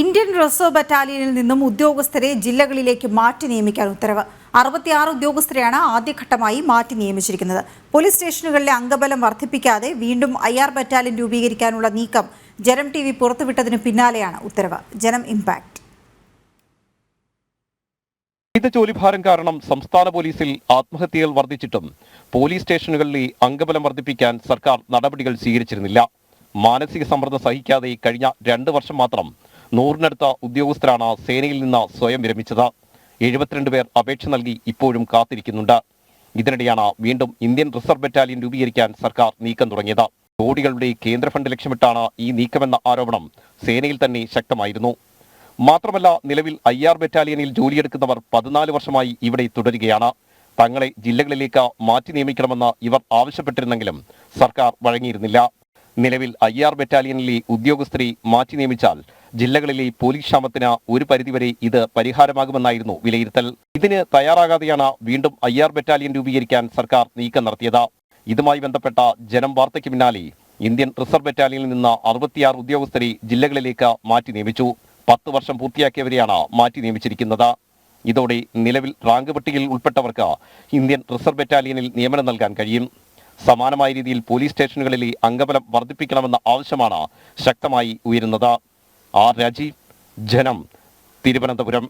Indian reserve ബറ്റാലിയനിൽ നിന്നും ഉദ്യോഗസ്ഥരെ ജില്ലകളിലേക്ക് മാറ്റി നിയമിക്കാൻ ഉത്തരവ്. അറുപത്തിയാറ് ഉദ്യോഗസ്ഥരെയാണ് ആദ്യഘട്ടമായി മാറ്റി നിയമിച്ചിരിക്കുന്നത്. പോലീസ് സ്റ്റേഷനുകളിലെ അംഗബലം വർദ്ധിപ്പിക്കാതെ വീണ്ടും ഐ ആർ ബറ്റാലിയൻ രൂപീകരിക്കാനുള്ള നീക്കം ജനം ടി വി പുറത്തുവിട്ടതിന് പിന്നാലെയാണ് ഉത്തരവ്. ജനം ഇമ്പാക്ട്. ഇത് ജോലിഭാരം കാരണം സംസ്ഥാന പോലീസിൽ ആത്മഹത്യകൾ വർദ്ധിച്ചിട്ടും പോലീസ് സ്റ്റേഷനുകളിലെ അംഗബലം വർദ്ധിപ്പിക്കാൻ സർക്കാർ നടപടികൾ സ്വീകരിച്ചിരുന്നില്ല. മാനസിക സമ്മർദ്ദം സഹിക്കാതെ കഴിഞ്ഞ രണ്ട് വർഷം മാത്രം നൂറിനടുത്ത ഉദ്യോഗസ്ഥരാണ് സേനയിൽ നിന്ന് സ്വയം വിരമിച്ചത്. എഴുപത്തിരണ്ട് പേർ അപേക്ഷ നൽകി ഇപ്പോഴും കാത്തിരിക്കുന്നുണ്ട്. ഇതിനിടെയാണ് വീണ്ടും ഇന്ത്യൻ റിസർവ് ബറ്റാലിയൻ രൂപീകരിക്കാൻ സർക്കാർ നീക്കം തുടങ്ങിയത്. കോടികളുടെ കേന്ദ്ര ഫണ്ട് ലക്ഷ്യമിട്ടാണ് ഈ നീക്കമെന്ന ആരോപണം സേനയിൽ തന്നെ ശക്തമായിരുന്നു. മാത്രമല്ല നിലവിൽ ഐ ആർ ബറ്റാലിയനിൽ ജോലിയെടുക്കുന്നവർ പതിനാല് വർഷമായി ഇവിടെ തുടരുകയാണ്. തങ്ങളെ ജില്ലകളിലേക്ക് മാറ്റി നിയമിക്കണമെന്ന് ഇവർ ആവശ്യപ്പെട്ടിരുന്നെങ്കിലും സർക്കാർ വഴങ്ങിയിരുന്നില്ല. നിലവിൽ ഐ ആർ ബറ്റാലിയനിലെ ഉദ്യോഗസ്ഥരെ മാറ്റി നിയമിച്ചാൽ ജില്ലകളിലെ പോലീസ് ക്ഷാമത്തിന് ഒരു പരിധിവരെ ഇത് പരിഹാരമാകുമെന്നായിരുന്നു വിലയിരുത്തൽ. ഇതിന് തയ്യാറാകാതെയാണ് വീണ്ടും ഐ ആർ ബറ്റാലിയൻ രൂപീകരിക്കാൻ സർക്കാർ നീക്കം നടത്തിയത്. ഇതുമായി ബന്ധപ്പെട്ട ജനം വാർത്തയ്ക്ക് പിന്നാലെ ഇന്ത്യൻ റിസർവ് ബറ്റാലിയനിൽ നിന്ന് അറുപത്തിയാറ് ഉദ്യോഗസ്ഥരെ ജില്ലകളിലേക്ക് മാറ്റി നിയമിച്ചു. പത്ത് വർഷം പൂർത്തിയാക്കിയവരെയാണ് മാറ്റി നിയമിച്ചിരിക്കുന്നത്. ഇതോടെ നിലവിൽ റാങ്ക് പട്ടികയിൽ ഉൾപ്പെട്ടവർക്ക് ഇന്ത്യൻ റിസർവ് ബറ്റാലിയനിൽ നിയമനം നൽകാൻ കഴിയും. സമാനമായ രീതിയിൽ പോലീസ് സ്റ്റേഷനുകളിലെ അംഗബലം വർദ്ധിപ്പിക്കണമെന്ന ആവശ്യമാണ് ശക്തമായി ഉയരുന്നത്. ആർ രാജീവ് ജനം തിരുവനന്തപുരം.